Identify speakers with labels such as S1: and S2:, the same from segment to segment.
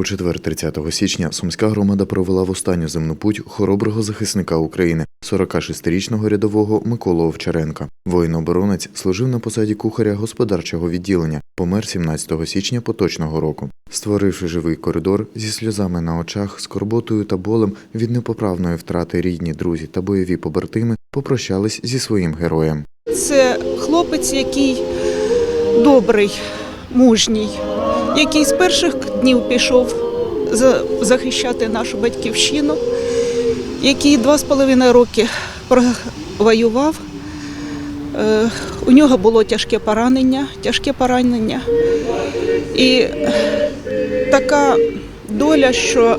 S1: У четвер, 30 січня, Сумська громада провела в останню земну путь хороброго захисника України, 46-річного рядового Миколу Овчаренка. Воїн-оборонець служив на посаді кухаря господарчого відділення, помер 17 січня поточного року. Створивши живий коридор зі сльозами на очах, скорботою та болем від непоправної втрати рідні, друзі та бойові побратими попрощались зі своїм героєм.
S2: Це хлопець, який добрий, мужній, який з перших днів пішов захищати нашу батьківщину, який два з половиною роки воював. Е, У нього було тяжке поранення, тяжке поранення. І така доля, що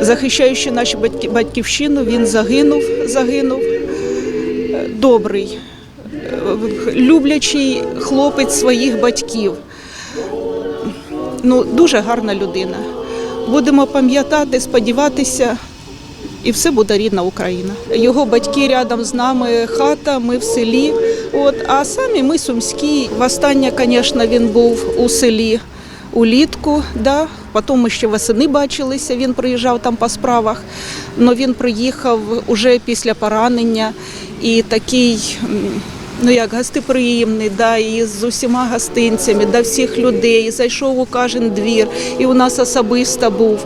S2: захищаючи нашу батьківщину, він загинув, загинув. Е, Добрий, е, люблячий хлопець своїх батьків. Ну, дуже гарна людина. Будемо пам'ятати, сподіватися, і все буде рідна Україна. Його батьки рядом з нами, хата, ми в селі. От, а самі ми сумські. Востаннє, звісно, він був у селі улітку. Да. Потім ми ще восени бачилися, він приїжджав там по справах. але він приїхав уже після поранення і такий. Ну як гостеприємний, да, і з усіма гостинцями, до всіх людей, зайшов у кожен двір, і у нас особисто був.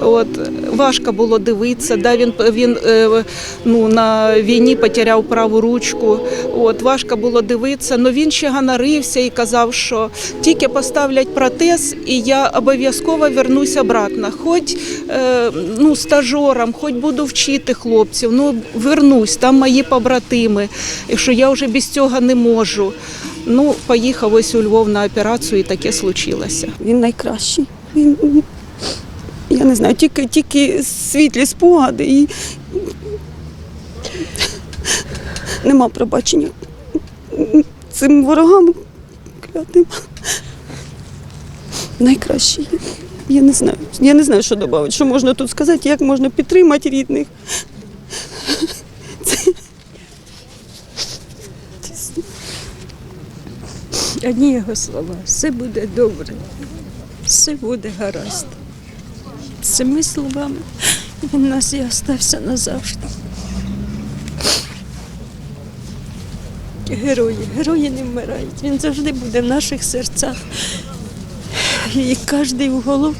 S2: От важко було дивитися. Да, він він е, ну, на війні потеряв праву ручку. От важко було дивитися. але він ще ганарився і казав, що тільки поставлять протез, і я обов'язково вернусь обратно. Хоч е, ну, стажером, хоч буду вчити хлопців, ну вернусь, там мої побратими, що я вже без цього не можу. Ну, поїхав ось у Львов на операцію, і таке случилося.
S3: Він найкращий. Він, я не знаю, тільки, тільки світлі спогади і нема пробачення цим ворогам клятим. Найкращий. Я не знаю. Я не знаю, що додати, що можна тут сказати, як можна підтримати рідних.
S4: Одні його слова, все буде добре, все буде гаразд. Цими словами він нас і остався назавжди. Герої, герої не вмирають. Він завжди буде в наших серцях. І кожен уголок,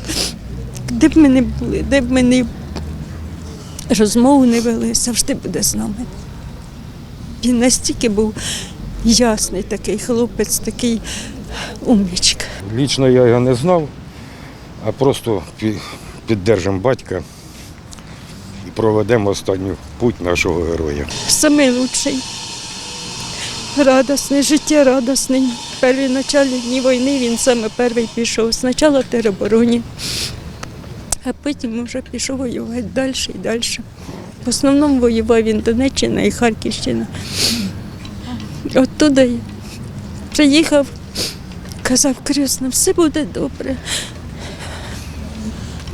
S4: де б ми не були, де б ми не розмову не вели, завжди буде з нами. Він настільки був ясний такий хлопець, такий умничка.
S5: Лічно я його не знав, а просто піддержимо батька і проведемо останню путь нашого героя.
S4: Самий лучший. Радісний, життя радісний. Перші началі дні війни він саме перший пішов. Спочатку в теробороні, а потім вже пішов воювати далі і далі. В основному воював він Донеччина і Харківщина. Оттуда приїхав, казав крісно, все буде добре.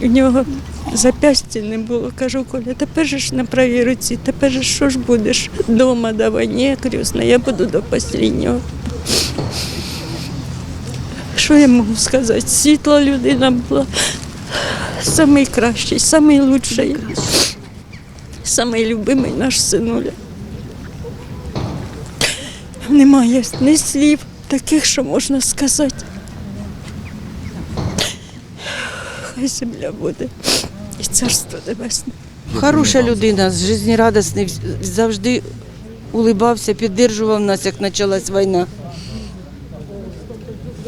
S4: У нього запястя не було. Кажу, Коля, тепер же ж на правій руці, тепер же що ж будеш вдома давай? Ні, крісно, я буду до останнього. Що я можу сказати? Світла людина була. Самий кращий, самий лучший, самий любимий наш синуля. Немає ні слів таких, що можна сказати. Хай земля буде і царство небесне.
S6: Хороша людина, життєрадісний, завжди улибався, підтримував нас, як почалась війна.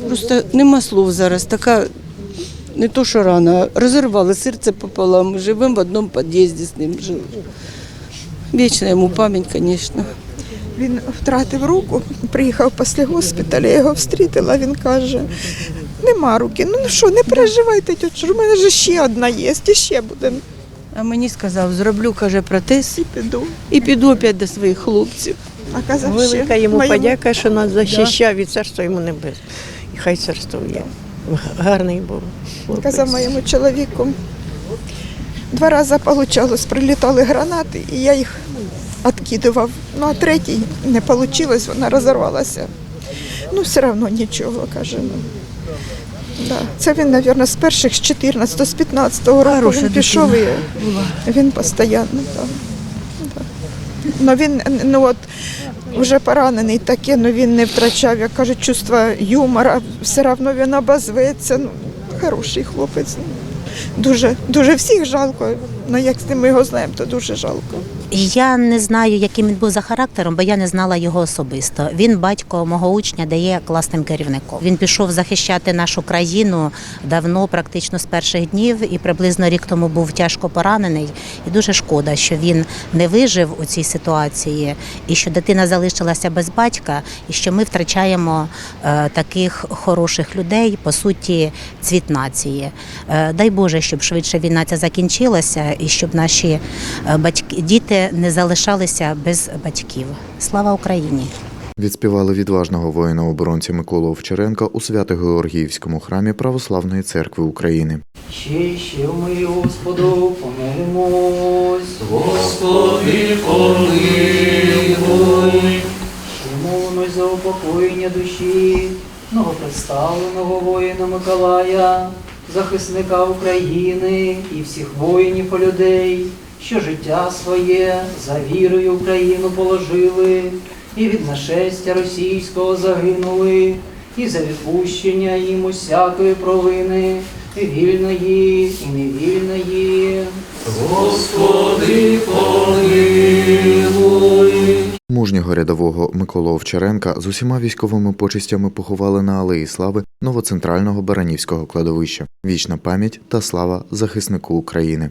S6: Просто нема слов зараз. Така не то, що рана, розірвали серце пополам. Живемо в одному під'їзді з ним. жили. Вічна йому пам'ять, звісно.
S7: Він втратив руку, приїхав після госпіталя, я його встрітила, він каже, нема руки. Ну що, не переживайте, тьотю, у мене ж ще одна є, і ще буде.
S6: А мені сказав, зроблю, каже, протез
S7: І піду.
S6: і піду опять до своїх хлопців.
S7: А казав,
S8: Велика йому
S7: моєму-
S8: подяка, що нас захищав і царство йому небес. І хай царствує. Гарний був. хлопець.
S7: Казав моєму чоловіку. Два рази вийшло, прилітали гранати, і я їх відкидував. Ну а третій не вийшло, вона розірвалася. ну все одно нічого, каже. Ну. Да. Це він, мабуть, з перших з 14 з 15 року
S6: Хороша
S7: він пішов і він постійно там. Да. Ну він ну от вже поранений таке, ну він не втрачав, як кажуть, чувство юмора, все одно він обозветься. Ну, хороший хлопець. Дуже, дуже всіх жалко. Ну як ми його знаємо, то дуже жалко.
S9: Я не знаю, яким він був за характером, бо я не знала його особисто. Він батько мого учня дає класним керівником. Він пішов захищати нашу країну давно, практично з перших днів, і приблизно рік тому був тяжко поранений. І дуже шкода, що він не вижив у цій ситуації, і що дитина залишилася без батька, і що ми втрачаємо е, таких хороших людей, по суті, цвіт нації. Е, дай Боже, щоб швидше війна ця закінчилася, і щоб наші е, батьки діти не залишалися без батьків. Слава Україні!
S1: Відспівали відважного воїна-оборонця Миколу Овчаренка у Свято-Георгіївському храмі Православної церкви України.
S10: Ще, ще мирі Господу помолимось.
S11: Господи, помилуй.
S10: Молимось за упокоєння душі новопредставленого воїна Миколая, захисника України і всіх воїнів і людей, що життя своє за вірою Україну положили, і від нашестя російського загинули, і за відпущення їм усякої провини, і вільної, і невільної.
S11: Господи, помилуй.
S1: Мужнього рядового Миколу Овчаренка з усіма військовими почестями поховали на Алеї Слави новоцентрального Баранівського кладовища. Вічна пам'ять та слава захиснику України.